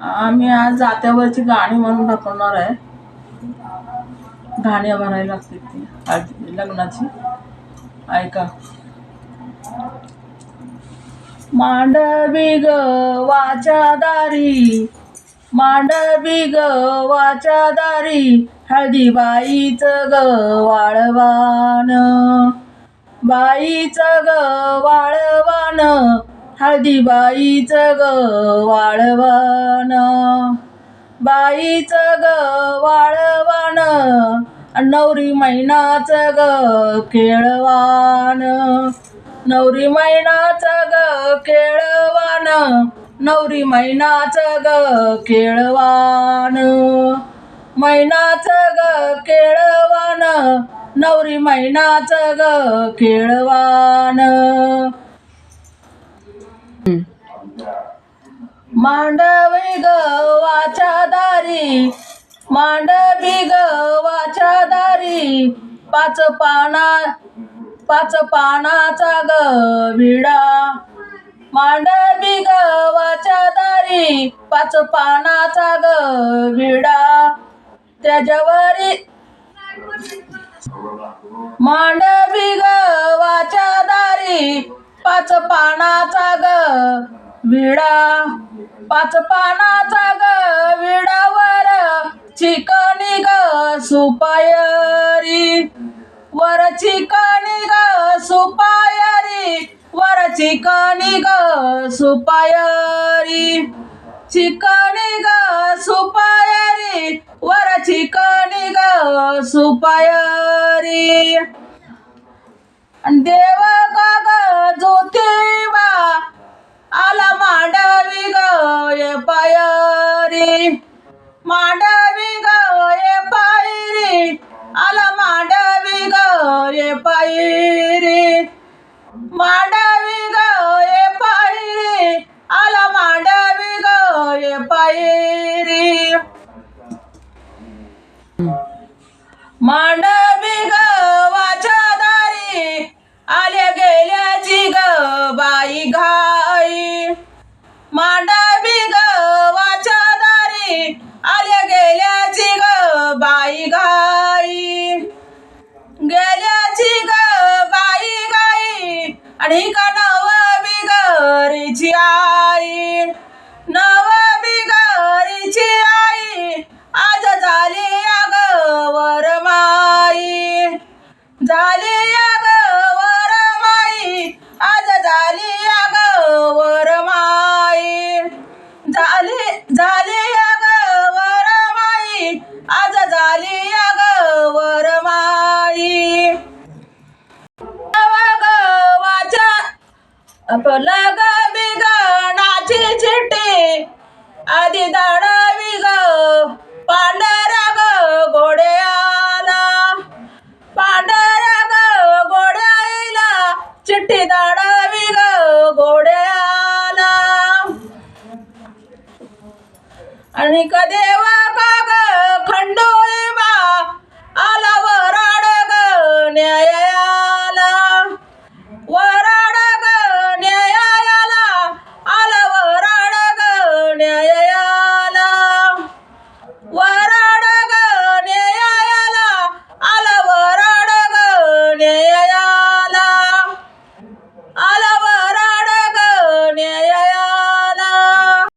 आम्ही आज जात्यावरची गाणी म्हणून दाखवणार आहे. गाण्या भरायला लागते ती. हळदी लग्नाची. ऐका. मांडवी ग वाच्या दारी. मांडवी ग वाच्या दारी. हळदीबाईच ग वाळवान. बाईच ग वाळवान. हळदीबाईचं ग वाळवान बाईच ग वाळवण. नवरी मैनाच ग केळवान. नवरी मैनाच ग केळवान. नवरी मैनाच ग केळवान. मैनाच ग केळवान. नवरी मैनाच ग केळवान. मांडवी गवाच्या दारी मांडवी गवाच्या दारी पाच पाना पाच पानाचा ग विडा. मांडवी गवाच्या दारी पाच पानाचा ग विडा. त्याच्यावरी मांडवी गवाच्या दारी पाच पानाचा ग विडा. पाच पानाचा ग विडावर. चिकणी ग सुपायरी. वर चिकणी ग सुपायरी. वर चिकणी ग सुपायरी. चिकणी ग सुपायरी. वर चिकणी ग सुपायरी. देव का ग ज्योती मांडवी ग ये पायरी मांडवी ग ये पायरी आला मांडवी ग ये पायरी मांडवी ग ये पायरी झाली अग वरमाई आज झाली अग वरमाई झाली झाली अग वरमाई आज झाली अग वरमाई वाचा आपलं ग बिगणाची चिट्टी आधी दाड आणि कदेवा का ग खंडोळी